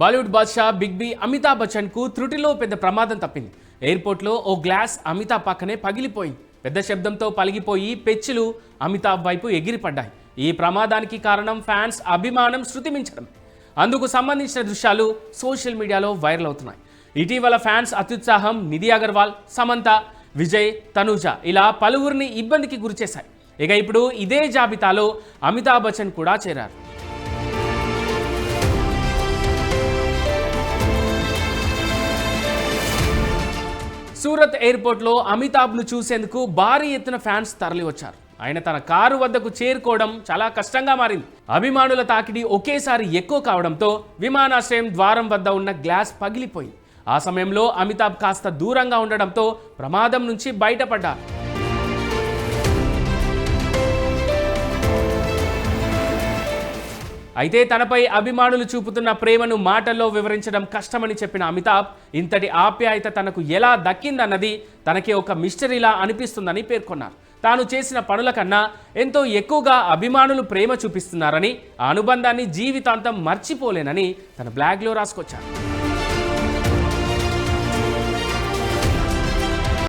Bollywood Badshah big B Amitabh బచ్చన్కు త్రుటిలో పెద్ద ప్రమాదం తప్పింది. ఎయిర్పోర్ట్లో ఓ గ్లాస్ అమితాబ్ పక్కనే పగిలిపోయింది. పెద్ద శబ్దంతో పలిగిపోయి పెచ్చులు అమితాబ్ వైపు ఎగిరిపడ్డాయి. ఈ ప్రమాదానికి కారణం ఫ్యాన్స్ అభిమానం శృతిమించడం. అందుకు సంబంధించిన దృశ్యాలు సోషల్ మీడియాలో వైరల్ అవుతున్నాయి. ఇటీవల ఫ్యాన్స్ అత్యుత్సాహం నిధి అగర్వాల్ సమంత విజయ్ తనూజ ఇలా పలువురిని ఇబ్బందికి గురిచేశాయి. ఇక ఇప్పుడు ఇదే జాబితాలో అమితాబ్ బచ్చన్ కూడా చేరారు. సూరత్ ఎయిర్పోర్ట్లో అమితాబ్ను చూసేందుకు భారీ ఎత్తున ఫ్యాన్స్ తరలివచ్చారు. ఆయన తన కారు వద్దకు చేరుకోవడం చాలా కష్టంగా మారింది. అభిమానుల తాకిడి ఒకేసారి ఎక్కువ కావడంతో విమానాశ్రయం ద్వారం వద్ద ఉన్న గ్లాస్ పగిలిపోయింది. ఆ సమయంలో అమితాబ్ కాస్త దూరంగా ఉండడంతో ప్రమాదం నుంచి బయటపడ్డారు. అయితే తనపై అభిమానులు చూపుతున్న ప్రేమను మాటల్లో వివరించడం కష్టమని చెప్పిన అమితాబ్ ఇంతటి ఆప్యాయత తనకు ఎలా దక్కిందన్నది తనకి ఒక మిస్టరీలా అనిపిస్తుందని పేర్కొన్నారు. తాను చేసిన పనుల కన్నా ఎంతో ఎక్కువగా అభిమానులు ప్రేమ చూపిస్తున్నారని ఆ అనుబంధాన్ని జీవితాంతం మర్చిపోలేనని తన బ్లాగ్లో రాసుకొచ్చారు.